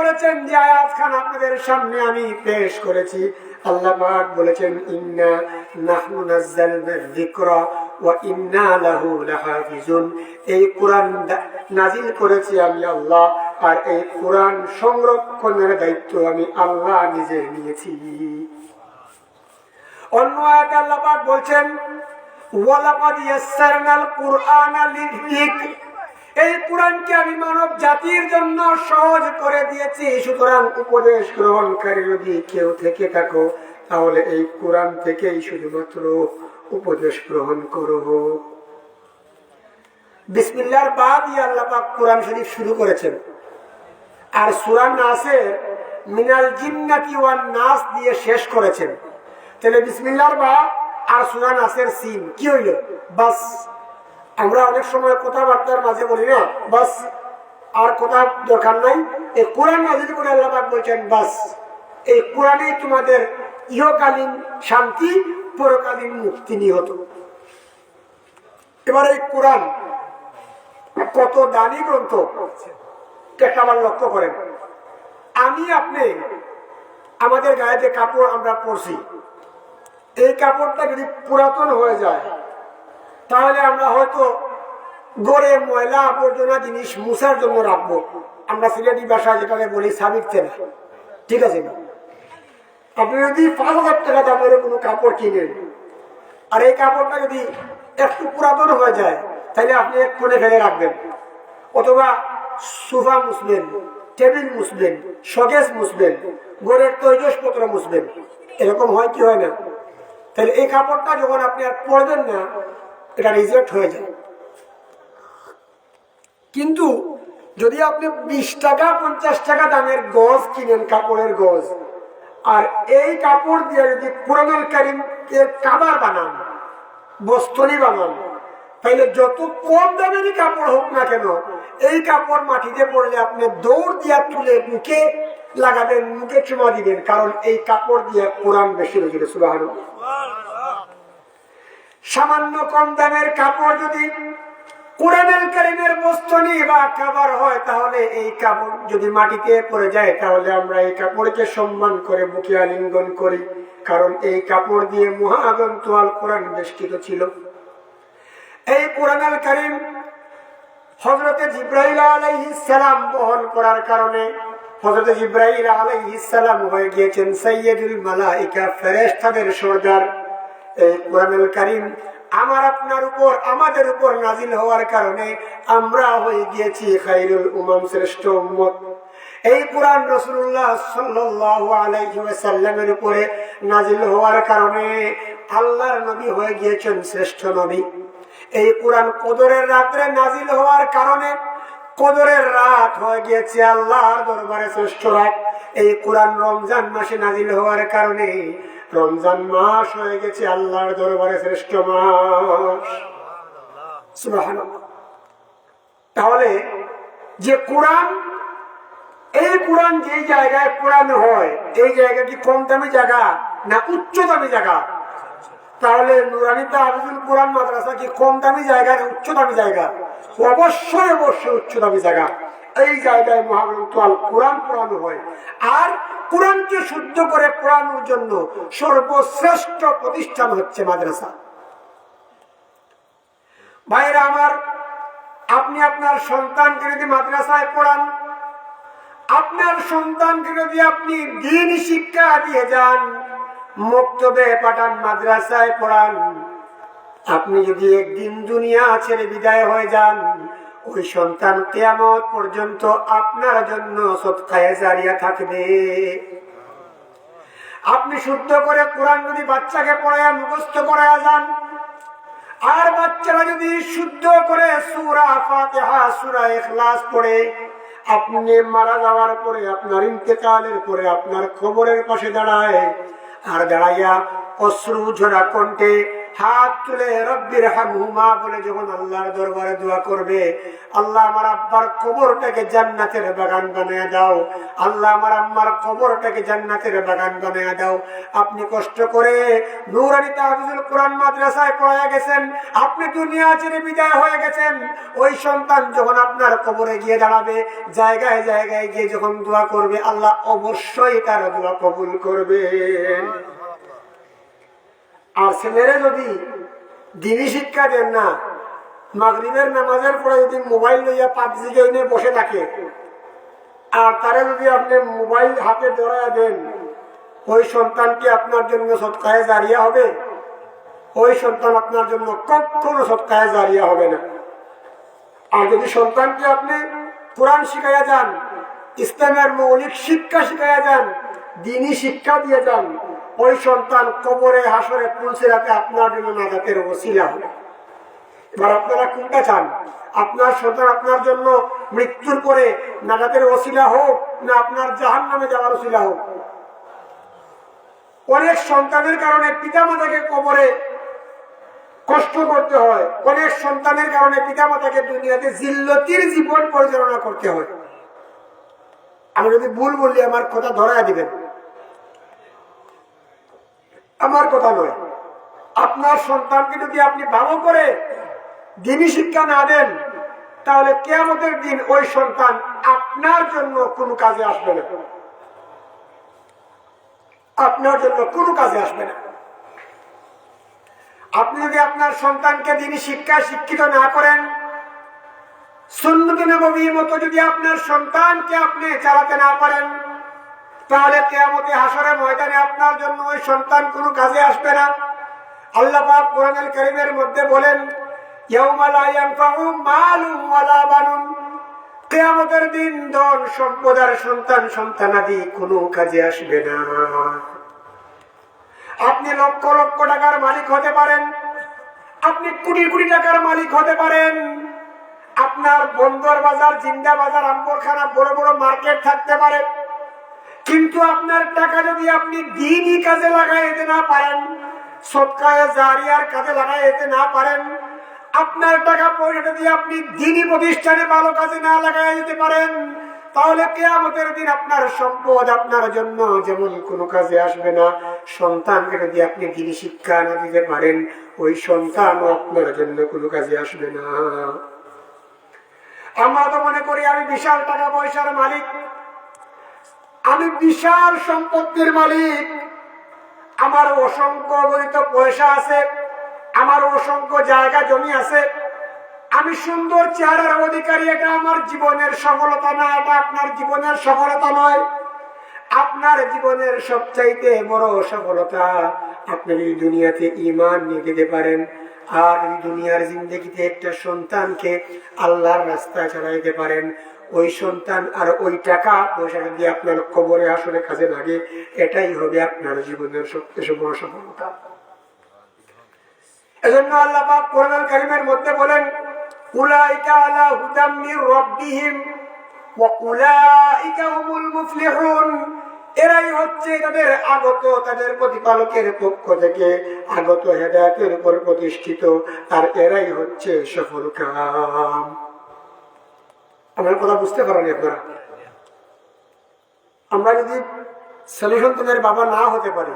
বলেছেন যে আয়াত খান আপনাদের সামনে আমি পেশ করেছি। আল্লাহ বলেছেন, ইন্না ইন্না এই নাজিল করেছি আমি আল্লাহ, আর এই সংরক্ষণের দায়িত্ব আমি আল্লাহ নিজে নিয়েছি। অন্য আল্লাহ বলছেন এই কোরআনকে আমি মানব জাতির জন্য সহজ করে দিয়েছি। সুতরাং উপদেশ গ্রহণকারী যদি কেউ থেকে থাকো, তাহলে এই কোরআন থেকেই শুধুমাত্র উপদেশ গ্রহণ করব বিসমিল্লার বাদই আল্লাহ পাক কোরআন শরীফ শুরু করেছেন। আর সুরান নাসে মিনাল জিন্নাতি ওয়ান নাস দিয়ে শেষ করেছেন। তাহলে বিসমিল্লার বা আর সুরান নাসের সিন কি হইল? বাস আমরা অনেক সময় কথাবার্তার মাঝে বলি না, বাস, আর কথা দরকার নাই। এই কোরআন নাজিল করে আল্লাহ বলছেন, বাস, এই কোরআনেই তোমাদের ইহকালীন শান্তি, পরকালীন মুক্তি নিহত। এবার এই কোরআন কত দানি গ্রন্থ আবার লক্ষ্য করেন। আমি, আপনি, আমাদের গায়ে যে কাপড় আমরা পরছি। এই কাপড়টা যদি পুরাতন হয়ে যায় তাহলে আমরা হয়তো গড়ে ময়লা আবর্জনা জিনিস মুছার জন্য রাখব। আমরা সিলেটি ভাষায় যেটাকে বলি সাবিক তেনা ঠিক আছে? আপনি যদি পাঁচ হাজার টাকা দামের কোনো কাপড় কিনেন, আর এই কাপড়টা যদি একটু পুরাতন হয়ে যায়, তাহলে আপনি এক কোণে ফেলে রাখবেন। অথবা সোফা মুছবেন, টেবিল মুসবেন সগেজ মুছবেন গোড়ের তৈজসপত্র মুসবেন এরকম হয় কি হয় না? তাহলে এই কাপড়টা যখন আপনি আর পরবেন না এটা রিজেক্ট হয়ে যায়। কিন্তু যদি আপনি বিশ টাকা, পঞ্চাশ টাকা দামের গজ কিনেন, কাপড়ের গজ, আর এই কাপড় দিয়ে যদি পুরানোর কারিম এর কাবার বানান, বস্তনি বানান তাইলে যত কম দামেরই কাপড় হোক না কেন, এই কাপড় মাটিতে পড়লে আপনি দৌড় দিয়া তুলে মুখে লাগাবেন, মুখে চুমা দিবেন, কারণ এই কাপড় দিয়ে কোরআন বেশি হয়েছিল সুবাহ সামান্য কম দামের কাপড় যদি কোরআনুল কারিমের বস্তনি বা কাবার হয়, তাহলে এই কাপড় যদি মাটিতে পড়ে যায়, তাহলে আমরা এই কাপড়কে সম্মান করে বুকে আলিঙ্গন করি। কারণ এই কাপড় দিয়ে মহাগন্ত আল কোরআন বেষ্টিত ছিল। এই কোরআনুল কারিম হজরতে জিব্রাহিল সালাম বহন করার কারণে হজরতে জিব্রাহিল সালাম হয়ে গিয়েছেন সৈয়দুল মালাইকা, ফেরেশতাদের সর্দার। কোরআনুল কারিম আমার আপনার উপর, আমাদের উপর নাজিল হওয়ার কারণে আমরা হয়ে গিয়েছি খাইরুল উমাম শ্রেষ্ঠ উম্মত। এই কোরআন রসুল্লাহ সাল্লাহ আলাইসাল্লামের উপরে নাজিল হওয়ার কারণে আল্লাহর নবী হয়ে গিয়েছেন শ্রেষ্ঠ নবী। এই কোরআন কদরের রাত্রে নাজিল হওয়ার কারণে কদরের রাত হয়ে গিয়েছে আল্লাহর দরবারে শ্রেষ্ঠ রাত। এই কোরআন রমজান মাসে নাজিল হওয়ার কারণে রমজান মাস হয়ে গেছে, আল্লাহর দরবারে শ্রেষ্ঠ মাস। তাহলে যে কোরআন, এই কোরআন যে জায়গায় কোরআন হয়, এই জায়গা কি কম দামি জায়গা না উচ্চ দামি জায়গা? তাহলে নুরানি তাহলে কোরআন মাদ্রাসা কি কম দামি জায়গা না উচ্চ দামি জায়গা? অবশ্যই অবশ্যই উচ্চ দামি জায়গা। এই জায়গায় মহাগ্রন্থ আল কোরআন পড়ানো হয়। আর কোরআনকে শুদ্ধ করে পড়ানোর জন্য সর্বশ্রেষ্ঠ প্রতিষ্ঠান হচ্ছে মাদ্রাসা। ভাইরা আমার, আপনি আপনার সন্তানকে যদি মাদ্রাসায় পড়ান, আপনার সন্তানকে যদি আপনি দিন শিক্ষা দিয়ে যান, মুক্তবে পাঠান, মাদ্রাসায় পড়ান, আপনি যদি একদিন দুনিয়া ছেড়ে বিদায় হয়ে যান ওই সন্তান কেয়ামত পর্যন্ত আপনার জন্য সৎকায় জারিয়া থাকবে। আপনি শুদ্ধ করে কোরআন যদি বাচ্চাকে পড়ায়, মুখস্থ করায় যান, আর বাচ্চারা যদি শুদ্ধ করে সুরা ফাতিহা, সুরা ইখলাস পড়ে, আপনি মারা যাওয়ার পরে, আপনার ইন্তেকালের পরে, আপনার খবরের পাশে দাঁড়ায়, আর দাঁড়াইয়া অশ্রু ঝরা কণ্ঠে হাত তুলে রব্বির হামহুমা বলে যখন আল্লাহর দরবারে দোয়া করবে, আল্লাহ আমার আব্বার কবরটাকে জান্নাতের বাগান বানিয়ে দাও। আল্লাহ আমার আম্মার কবরটাকে জান্নাতের বাগান বানিয়ে দাও। আপনি কষ্ট করে নূরানি তাহফিজুল কোরআন মাদ্রাসায় পড়ে গেছেন, আপনি দুনিয়া ছেড়ে বিদায় হয়ে গেছেন। ওই সন্তান যখন আপনার কবরে গিয়ে দাঁড়াবে, জায়গায় জায়গায় গিয়ে যখন দোয়া করবে, আল্লাহ অবশ্যই তার দোয়া কবুল করবে আর ছেলেরা যদি দিনই শিক্ষা দেন না, মাগরিবের নামাজের পরে যদি মোবাইল লইয়া পাবজি গেমে বসে থাকে, আর তারা যদি আপনি মোবাইল হাতে ধরায় দেন, ওই সন্তানটি আপনার জন্য সৎকায় জারিয়া হবে? ওই সন্তান আপনার জন্য কখনো সৎকায় জারিয়া হবে না। আর যদি সন্তানকে আপনি কোরআন শিখাইয়া যান, ইসলামের মৌলিক শিক্ষা শিখাইয়া যান দিনই শিক্ষা দিয়ে যান ওই সন্তান কবরে হাসরে পুলসিরাতে আপনার জন্য নাজাতের ওসিলা এবার আপনারা কোনটা চান? আপনার সন্তান আপনার জন্য মৃত্যুর পরে নাজাতের ওসিলা হোক না আপনার জাহান নামে যাওয়ার ওসিলা হোক। অনেক সন্তানের কারণে পিতা মাতাকে কবরে কষ্ট করতে হয়। অনেক সন্তানের কারণে পিতামাতাকে দুনিয়াতে জিল্লতির জীবন পরিচালনা করতে হয়। আমি যদি ভুল বললি আমার কথা ধরায় দিবেন। আমার কথা নয়। আপনার সন্তানকে যদি আপনি ভালো করে দিনই শিক্ষা না দেন, তাহলে কেয়ামতের দিন ওই সন্তান আপনার জন্য কোনো কাজে আসবে না। আপনার জন্য কোনো কাজে আসবে না। আপনি যদি আপনার সন্তানকে দিনই শিক্ষা শিক্ষিত না করেন, সুন্নতি নবীর মতো যদি আপনার সন্তানকে আপনি চালাতে না পারেন তাহলে কেয়ামতে হাসরে ময়দানে আপনার জন্য ওই সন্তান কোনো কাজে আসবে না। আল্লাহ পাক কোরআনুল কারীমের মধ্যে বলেন, ইয়াউমা লা ইয়ানফাউ মালুন ওয়ালা বানুন। কেয়ামতের দিন ধন, সম্পদ আর সন্তান, সন্তানাদি কোনো কাজে আসবে না। আপনি লক্ষ লক্ষ টাকার মালিক হতে পারেন। আপনি কোটি কোটি টাকার মালিক হতে পারেন। আপনার বন্দর বাজার, জিন্দা বাজার, আম্বরখানা বড় বড় মার্কেট থাকতে পারে। কিন্তু আপনার টাকা যদি আপনি দিনই কাজে লাগাই যেতে না পারেন, সৎকায় জারিয়ার কাজে লাগাই যেতে না পারেন, আপনার টাকা পয়সা যদি আপনি দিনই প্রতিষ্ঠানে ভালো কাজে না লাগাই যেতে পারেন, তাহলে কেয়ামতের দিন আপনার সম্পদ আপনার জন্য যেমন কোনো কাজে আসবে না। সন্তানকে যদি আপনি দিনই শিক্ষা না দিতে পারেন, ওই সন্তানও আপনার জন্য কোনো কাজে আসবে না। আমরা তো মনে করি আমি বিশাল টাকা পয়সার মালিক। আমি বিশাল সম্পত্তির মালিক। আমার অসংখ্য অগণিত পয়সা আছে, আমার অসংখ্য জায়গা জমি আছে। আমি সুন্দর চেহারার অধিকারী, এটা আমার জীবনের সফলতা না, এটা আপনার জীবনের সফলতা নয়। আপনার জীবনের সবচাইতে বড় সফলতা আপনি যদি দুনিয়াতে ইমান নিয়ে যেতে পারেন, আর দুনিয়ার জিন্দগিতে একটা সন্তানকে আল্লাহর রাস্তায় চালাইতে পারেন। ওই সন্তান আর ওই টাকা পয়সা যদি আপনার কবরে আসলে কাজে লাগে, এটাই হবে আপনার জীবনের সবচেয়ে বড় সফলতা। এজন্য আল্লাহ পাক কোরআন কারিমের মধ্যে বলেন প্রতিষ্ঠিত, আর এরাই হচ্ছে সফল কাম। আমার কথা বুঝতে পারেনি আপনারা। আমরা যদি সলিসন্তানের বাবা না হতে পারি